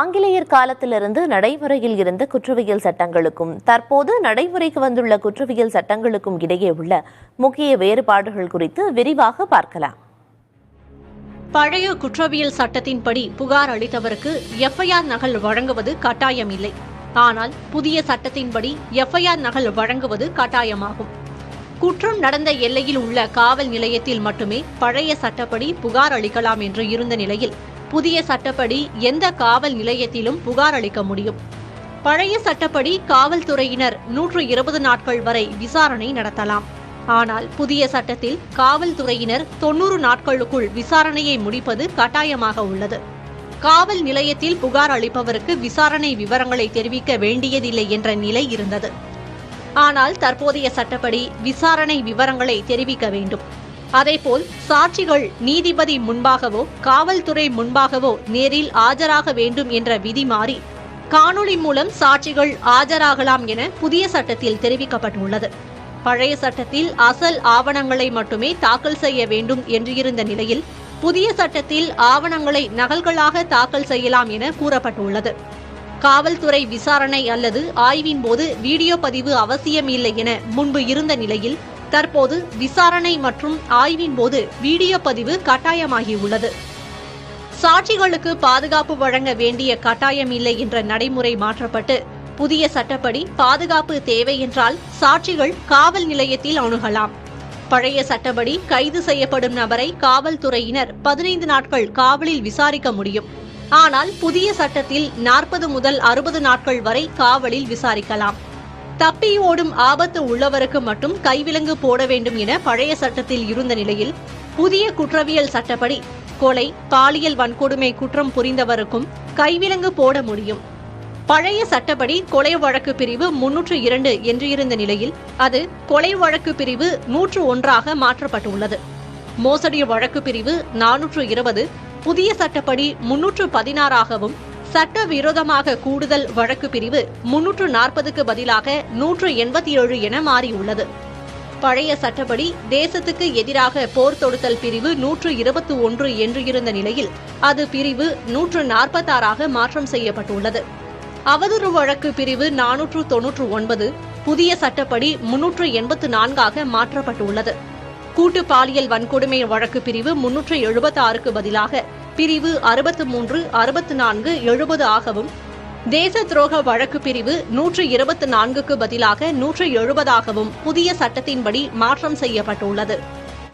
ஆங்கிலேயர் காலத்திலிருந்து நடைமுறையில் இருந்த குற்றவியல் சட்டங்களுக்கும் தற்போது நடைமுறைக்கு வந்துள்ள குற்றவியல் சட்டங்களுக்கும் இடையே உள்ள முக்கிய வேறுபாடுகள் குறித்து விரிவாக பார்க்கலாம். பழைய குற்றவியல் சட்டத்தின்படி புகார் அளித்தவருக்கு எஃப்ஐஆர் நகல் வழங்குவது கட்டாயம் இல்லை ஆனால் புதிய சட்டத்தின்படி எஃப்ஐஆர் நகல் வழங்குவது கட்டாயமாகும். குற்றம் நடந்த எல்லையில் உள்ள காவல் நிலையத்தில் மட்டுமே பழைய சட்டப்படி புகார் அளிக்கலாம் என்று இருந்த நிலையில் புதிய சட்டப்படி எந்த காவல் நிலையத்திலும் புகார் அளிக்க முடியும். பழைய சட்டப்படி காவல்துறையினர் நூற்று இருபது நாட்கள் வரை விசாரணை நடத்தலாம். ஆனால் புதிய சட்டத்தில் காவல்துறையினர் தொன்னூறு நாட்களுக்குள் விசாரணையை முடிப்பது கட்டாயமாக உள்ளது. காவல் நிலையத்தில் புகார் அளிப்பவருக்கு விசாரணை விவரங்களை தெரிவிக்க வேண்டியதில்லை என்ற நிலை இருந்தது. ஆனால் தற்போதைய சட்டப்படி விசாரணை விவரங்களை தெரிவிக்க வேண்டும். அதேபோல் சாட்சிகள் நீதிபதி முன்பாகவோ காவல்துறை முன்பாகவோ நேரில் ஆஜராக வேண்டும் என்ற விதி மாறி காணொளி மூலம் சாட்சிகள் ஆஜராகலாம் என புதிய சட்டத்தில் தெரிவிக்கப்பட்டுள்ளது. பழைய சட்டத்தில் அசல் ஆவணங்களை மட்டுமே தாக்கல் செய்ய வேண்டும் என்று இருந்த நிலையில் புதிய சட்டத்தில் ஆவணங்களை நகல்களாக தாக்கல் செய்யலாம் என கூறப்பட்டுள்ளது. காவல்துறை விசாரணை அல்லது ஆய்வின் போது வீடியோ பதிவு அவசியமில்லை என முன்பு இருந்த நிலையில் தற்போது விசாரணை மற்றும் ஆய்வின் போது வீடியோ பதிவு கட்டாயமாகியுள்ளது. சாட்சிகளுக்கு பாதுகாப்பு வழங்க வேண்டிய கட்டாயம் இல்லை என்ற நடைமுறை மாற்றப்பட்டு புதிய சட்டப்படி பாதுகாப்பு தேவை என்றால் சாட்சிகள் காவல் நிலையத்தில் அணுகலாம். பழைய சட்டப்படி கைது செய்யப்படும் நபரை காவல்துறையினர் பதினைந்து நாட்கள் காவலில் விசாரிக்க முடியும். ஆனால் புதிய சட்டத்தில் நாற்பது முதல் அறுபது நாட்கள் வரை காவலில் விசாரிக்கலாம். தப்பி ஓடும் ஆபத்து உள்ளவருக்கு மட்டும் கைவிலங்கு போட வேண்டும் என பழைய சட்டத்தில் இருந்த நிலையில் புதிய குற்றவியல் சட்டப்படி கொலை பாலியல் வன்கொடுமை குற்றம் புரிந்தவருக்கும் கைவிலங்கு போட முடியும். பழைய சட்டப்படி கொலை வழக்கு பிரிவு முன்னூற்று இரண்டு என்று இருந்த நிலையில் அது கொலை வழக்கு பிரிவு நூற்று ஒன்றாக மாற்றப்பட்டுள்ளது. மோசடி வழக்கு பிரிவு நானூற்று இருபது புதிய சட்டப்படி முன்னூற்று பதினாறாகவும் சட்ட விரோதமாக கூடுதல் வழக்கு பிரிவு முன்னூற்று நாற்பதுக்கு பதிலாக நூற்று எண்பத்தி ஏழு என மாறியுள்ளது. பழைய சட்டப்படி தேசத்துக்கு எதிராக போர் தொடுத்தல் பிரிவு நூற்று இருபத்தி ஒன்று என்று இருந்த நிலையில் அது பிரிவு நூற்று நாற்பத்தாறாக மாற்றம் செய்யப்பட்டுள்ளது. அவதூறு வழக்கு பிரிவு நானூற்று தொன்னூற்று ஒன்பது புதிய சட்டப்படி முன்னூற்று எண்பத்து நான்காக மாற்றப்பட்டுள்ளது. கூட்டு பாலியல் வன்கொடுமை வழக்கு பிரிவு முன்னூற்று எழுபத்தாறுக்கு பதிலாக பிரிவு அறுபத்து மூன்று அறுபத்து நான்கு எழுபது ஆகவும் தேச துரோக வழக்கு பிரிவு நூற்று இருபத்தி நான்குக்கு பதிலாக நூற்று எழுபதாகவும் புதிய சட்டத்தின்படி மாற்றம் செய்யப்பட்டுள்ளது.